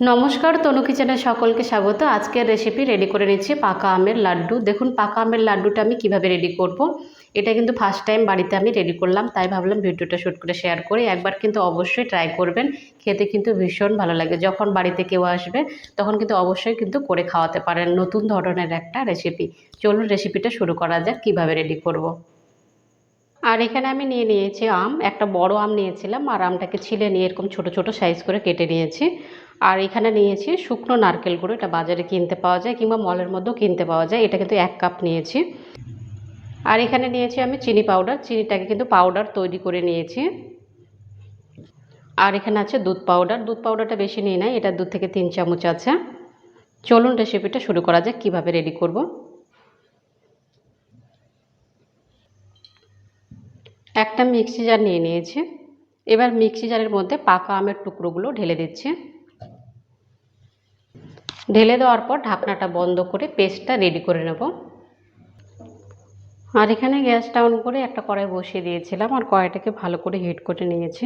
নমস্কার, তনু কিচেনের সকলকে স্বাগত। আজকের রেসিপি রেডি করে নিচ্ছি পাকা আমের লাড্ডু। দেখুন, পাকা আমের লাড্ডুটা আমি কীভাবে রেডি করব। এটা কিন্তু ফার্স্ট টাইম বাড়িতে আমি রেডি করলাম, তাই ভাবলাম ভিডিওটা শ্যুট করে শেয়ার করি। একবার কিন্তু অবশ্যই ট্রাই করবেন, খেতে কিন্তু ভীষণ ভালো লাগে। যখন বাড়িতে কেউ আসবে, তখন কিন্তু অবশ্যই কিন্তু করে খাওয়াতে পারেন। নতুন ধরনের একটা রেসিপি চলুন রেসিপিটা শুরু করা যাক, কীভাবে রেডি করব। আর এখানে আমি নিয়ে নিয়েছি আম। একটা বড় আম নিয়েছিলাম, আর আমটাকে ছিলে নিয়ে এরকম ছোট ছোট সাইজ করে কেটে নিয়েছি। আর এখানে নিয়েছি শুকনো নারকেল গুঁড়ো, এটা বাজারে কিনতে পাওয়া যায় কিংবা মলের মধ্যেও কিনতে পাওয়া যায়, এটা কিন্তু এক কাপ নিয়েছি। আর এখানে নিয়েছি আমি চিনি পাউডার, চিনিটাকে কিন্তু পাউডার তৈরি করে নিয়েছি। আর এখানে আছে দুধ পাউডার, দুধ পাউডারটা বেশি নিয়ে নেয় এটা দুধ থেকে তিন চামচ আছে। চলুন রেসিপিটা শুরু করা যাক, কীভাবে রেডি করব। একটা মিক্সি জার নিয়ে নিয়েছি। এবার মিক্সি জারের মধ্যে পাকা আমের টুকরোগুলো ঢেলে দিচ্ছি। ঢেলে দেওয়ার পর ঢাকনাটা বন্ধ করে পেস্টটা রেডি করে নেব। আর এখানে গ্যাসটা অন করে একটা কড়াই বসিয়ে দিয়েছিলাম আর কড়াইটাকে ভালো করে হিট করে নিয়েছি।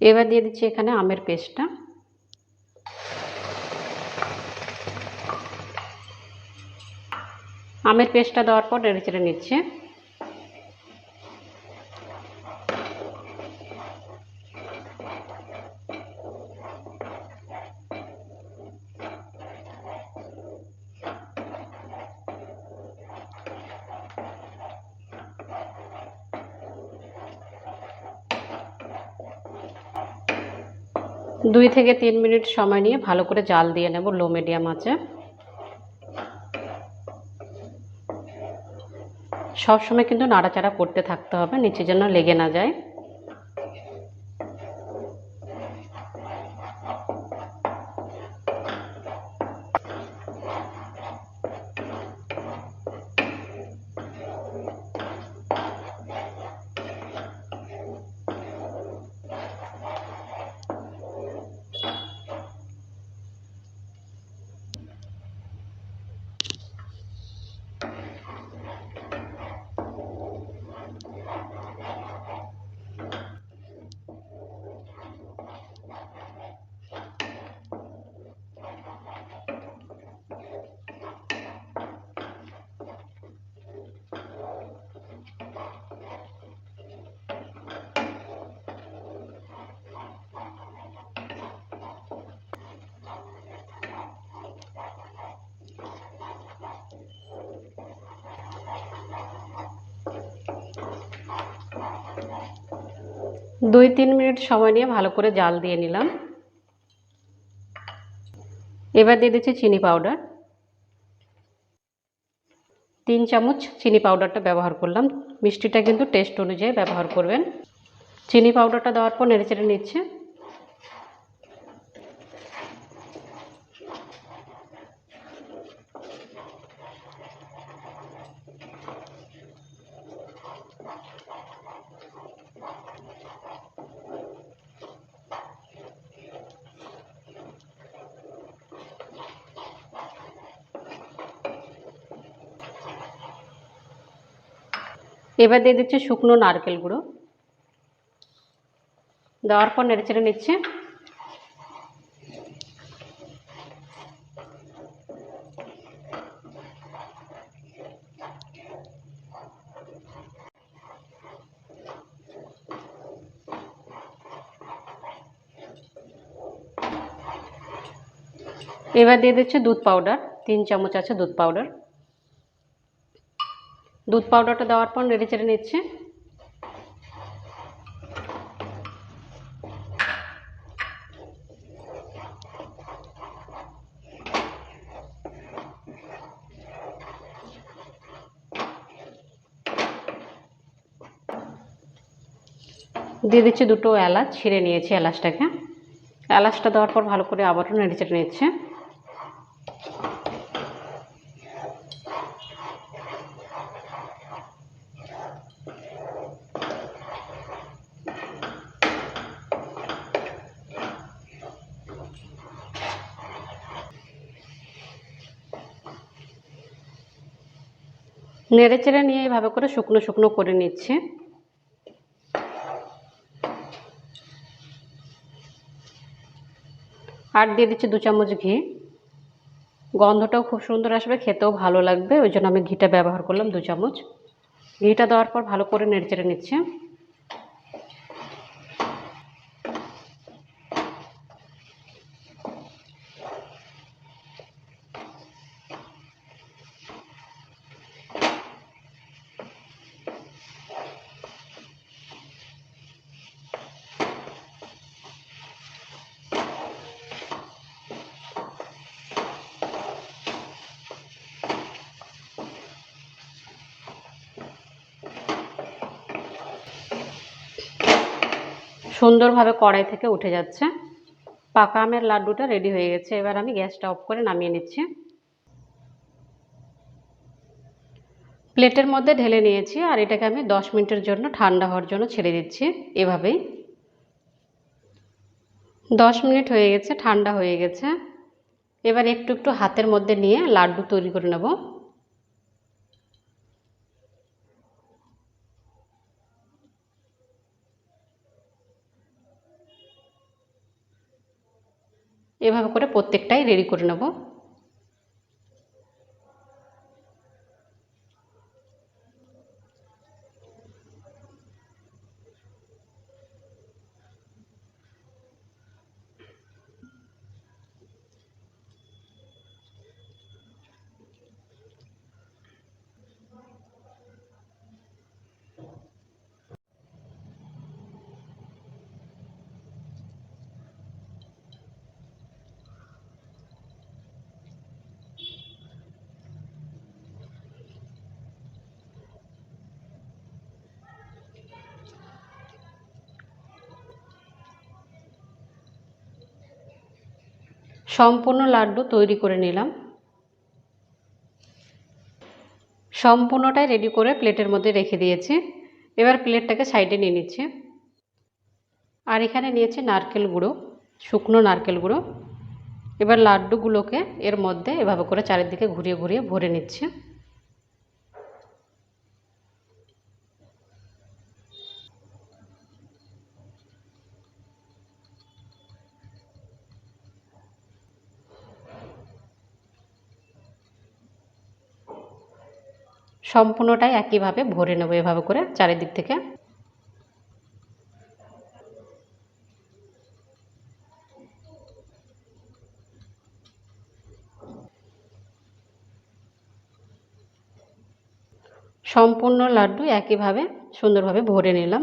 এবার দিয়ে দিচ্ছি এখানে আমের পেস্টটা। আমের পেস্টটা দেওয়ার পর নেড়ে চেড়ে নিচ্ছে। দুই থেকে তিন মিনিট সময় নিয়ে ভালো করে জাল দিয়ে নেব লো মিডিয়াম আছে সবসময় কিন্তু নাড়াচাড়া করতে থাকতে হবে, নিচে যেন লেগে না যায়। দুই, তিন মিনিট সময় নিয়ে ভালো করে জাল দিয়ে নিলাম। এবার দিয়ে দিচ্ছি চিনি পাউডার। তিন চামচ চিনি পাউডারটা ব্যবহার করলাম। মিষ্টিটা কিন্তু টেস্ট অনুযায়ী ব্যবহার করবেন। চিনি পাউডারটা দেওয়ার পর নেড়ে চেড়ে নিচ্ছে। এবার দিয়ে দিচ্ছে শুকনো নারকেল গুঁড়ো। দেওয়ার পর নেড়ে চেড়ে নিচ্ছে। এবার দিয়ে দিচ্ছে দুধ পাউডার, তিন চামচ আছে দুধ পাউডার। দুধ পাউডারটা দেওয়ার পর নেড়ে চেড়ে নিচ্ছে। দিয়ে দিচ্ছি দুটো এলাচ, ছিঁড়ে নিয়েছি এলাচটাকে। এলাচটা দেওয়ার পর ভালো করে আবারও নেড়ে চেড়ে নিচ্ছে। নেড়ে চেড়ে নিয়ে এইভাবে করে শুকনো শুকনো করে নিচ্ছে। আর দিয়ে দিচ্ছি দু চামচ ঘি। গন্ধটাও খুব সুন্দর আসবে, খেতেও ভালো লাগবে, ওই জন্য আমি ঘিটা ব্যবহার করলাম দু চামচ। ঘিটা দেওয়ার পর ভালো করে নেড়েচেড়ে নিচ্ছে। সুন্দরভাবে কড়াই থেকে উঠে যাচ্ছে। পাকা আমের লাড্ডুটা রেডি হয়ে গেছে। এবার আমি গ্যাসটা অফ করে নামিয়ে নিচ্ছি। প্লেটের মধ্যে ঢেলে নিয়েছি আর এটাকে আমি দশ মিনিটের জন্য ঠান্ডা হওয়ার জন্য ছেড়ে দিচ্ছি এভাবেই। দশ মিনিট হয়ে গেছে, ঠান্ডা হয়ে গেছে। এবার একটু একটু হাতের মধ্যে নিয়ে লাড্ডু তৈরি করে নেব। এভাবে করে প্রত্যেকটাই রেডি করে নেব। সম্পূর্ণ লাড্ডু তৈরি করে নিলাম। সম্পূর্ণটাই রেডি করে প্লেটের মধ্যে রেখে দিয়েছি। এবার প্লেটটাকে সাইডে নিয়ে নিচ্ছি। আর এখানে নিয়েছি নারকেল গুঁড়ো, শুকনো নারকেল গুঁড়ো। এবার লাড্ডুগুলোকে এর মধ্যে এভাবে করে চারিদিকে ঘুরিয়ে ঘুরিয়ে ভরে নিচ্ছি। সম্পূর্ণটাই একইভাবে ভরে নেব এভাবে করে চারিদিক থেকে। সম্পূর্ণ লাড্ডু একইভাবে সুন্দরভাবে ভরে নিলাম।